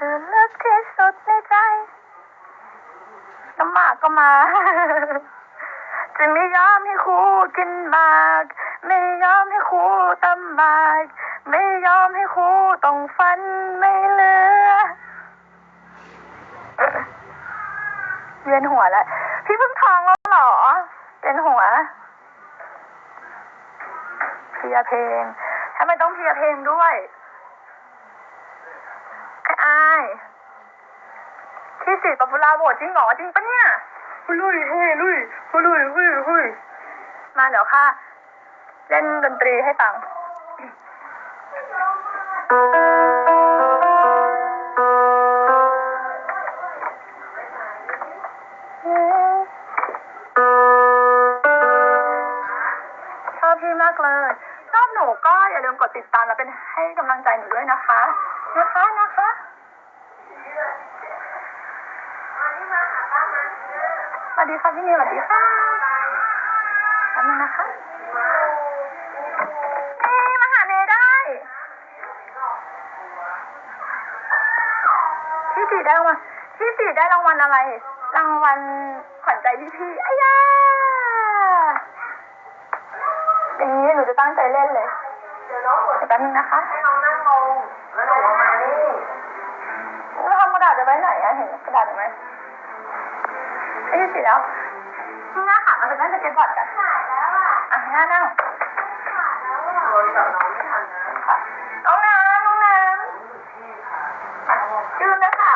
คือเลึกที่สุดในใจน้ำหมากก็มา จะไม่ยอมให้ครูกินหมาก ไม่ยอมให้ครูตำหมาก ไม่ยอมให้ครูต้องฟันไม่เหลือเวียนหัวแล้วพี่เพิ่งท้องแล้วหรอ เป็นหัวเพียเพลงทำไมต้องเพียเพลงด้วย ที่สี่ป๊อปปูล่าโหวตจริงเหรอจริงปะเนี่ยลุยลุยลุยลุยลุยลุยลุยมาเดี๋ยวค่ะ เล่นดนตรีให้ฟังชอบพี่มากเลย ชอบหนูก็อย่าลืมกดติดตามและเป็นให้กำลังใจหนูด้วยนะคะ นะคะนะคะ สวัสดีค่ะพี่เมย์สวัสดีค่ะแป๊บนึงนะคะเอ๊ะมาหาเมย์ได้ที่สี่ได้รางวัลที่สี่ได้รางวัลอะไร รางวัลขวัญใจพี่พี่ๆอ้ยาอย่างนี้หนูจะตั้งใจเล่นเลย เดี๋ยวแป๊บนึงนะคะ ให้น้องนั่งลงแล้วหนูลงมานี่ แล้วทำกระดาษจะไว้ไหนอะเห็นกระดาษไหมไอ้ที่สี่แล้วหน้าขามาเป็นนั่งสเก็ตบอร์ดกันถ่ายแล้วอะอะหน้านั่งถ่ายแล้วอะโดยกับน้องไม่ทันนะค่ะน้องน้ำน้องน้ำมายืนนะค่ะ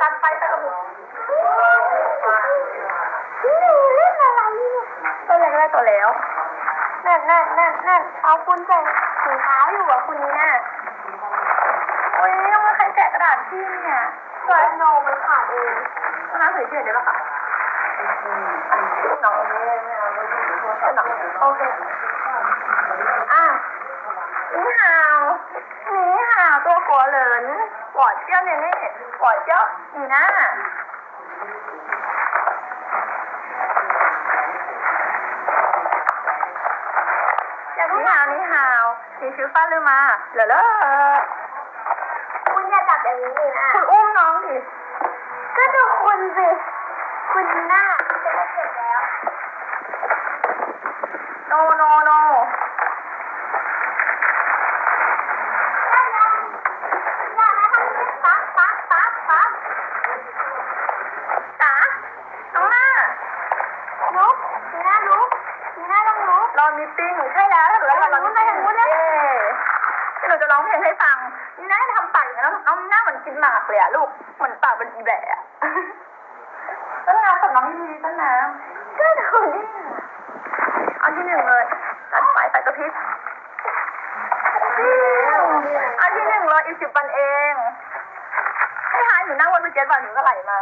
ตัดไฟใส่กระปุกนี่เล่นอะไรตัวเล็กได้ตัวแล้วแน่นแน่นแน่นแน่นเอาคุณใส่ถุงเท้าอยู่อะคุณเนี่ย โอ้ยยังไม่เครแกะกระดาษพี่เนี่ยสวยโนมันขาดเองน้ำเฉยเฉยได้ปะคะน้องโอเคอะนี่ฮาวนี่ฮาวตัวกัวเหลินปอดเจ้าเนี่ยนี่ปอดเจ้าอีน่าอย่าเพิ่ฮาวนี่ฮาวนี่ชื่อฟ้าเลืมมาเหลือเนะคุณอุ้มน้องดิก็ดูคุณสิ คุณหน้าจะได้เสร็จแล้ว no no no อย่านะอย่านะทำนี้ปั๊บปั๊บปั๊บปั๊บจ๋าน้องหน้าลุกมีหน้าลุกมีหน้าต้องลุก รอมีตติ้งใช่แล้วหนูจะร้องเพลงเย้หนูจะร้องเพลงให้ฟัง นี่น่าทำปากอย่างนั้นน้องหน้าเหมือนกินหมากเลยอะลูกเหมือนปากเป็นอีแบะต้นน้ำกับน้องยีต้นน้ำก็ดูนี่เอาที่หนึ่งเลยจัดไปใส่กระพริบเอาที่หนึ่งเลยอีกสิบวันเองให้หายหนูนั่งบนสเก็ตบอร์ดหนูก็ไหลมา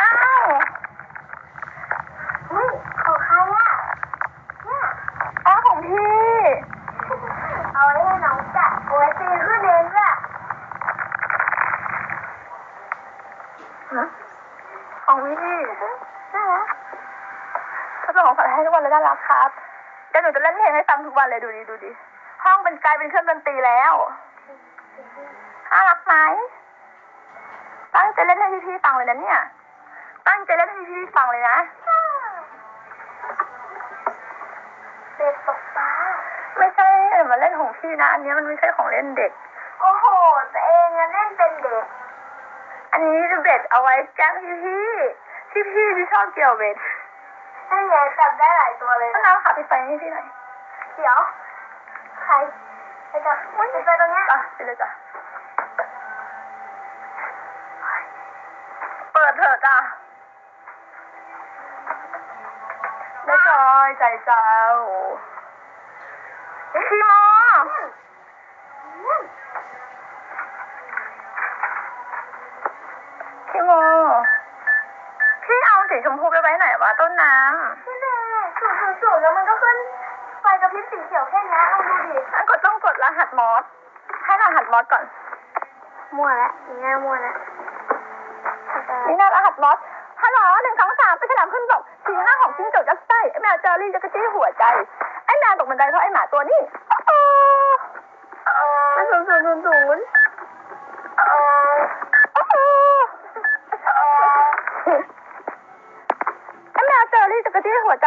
อ้าว เฮ้ยของใครอะเนี่ย อ้าวของพี่ เอาไว้ให้น้องจัดเอาไว้ตีขึ้นเองด้วย ของพี่น่ารักเขาส่งของขวัญให้ทุกวันเลยน่ารักครับเดี๋ยวหนูจะเล่นเพลงให้ฟังทุกวันเลยดูดิดูดิห้องเป็นกลายเป็นเครื่องดนตรีแล้วน่ารักไหมตั้งใจเล่นให้พี่ๆฟังเลยนะเนี่ย ตั้งใจเล่นให้พี่ๆฟังเลยนะเด็กตกปลาไม่ใช่มาเล่นของพี่นะ อันนี้มันไม่ใช่ของเล่นเด็ก โอ้โหตัวเองอะเล่นเป็นเด็ก อันนี้เบ็ดเอาไว้แกล้งพี่ๆพี่พี่ๆที่ชอบเกี่ยวเบ็ดนั่นไงจับได้หลายตัวเลยต้นนะน้ำค่ะไปไฟให้พี่หน่อยเดี๋ยวใครไปจับไปไปตรงเนี้ยอะไปเลยจ้ะเปิดเถอะจ้ะแล้วจอยใจเจ้าพี่โม พี่โม พี่เอาสีชมพูไปไว้ไหนวะต้นน้นี่แน่สูงสูงสูงแล้วมันก็ขึ้นไฟกระพริบสีเขียวแค่นี้ลองดูดิำอันกดต้องกดรหัสมอส ให้รหัสมอสก่อน มั่วแล้วนี่ง่ายมั่วแล้วนี่น่ารหัสมอสฮัลโหลหนึ่งสองสามไปฉลามขึ้นบกสี่ห้าหกจิ้งจกยักษ์ไส้ไอ้แมวเจอรี่จักรจี้หัวใจ ไอ้แมวตกบันไดเพราะไอ้หมาตัวนี้โอ้โหย์ศูนย์ศูนย์ศูนย์โอ้โอ้โห โอ้ไ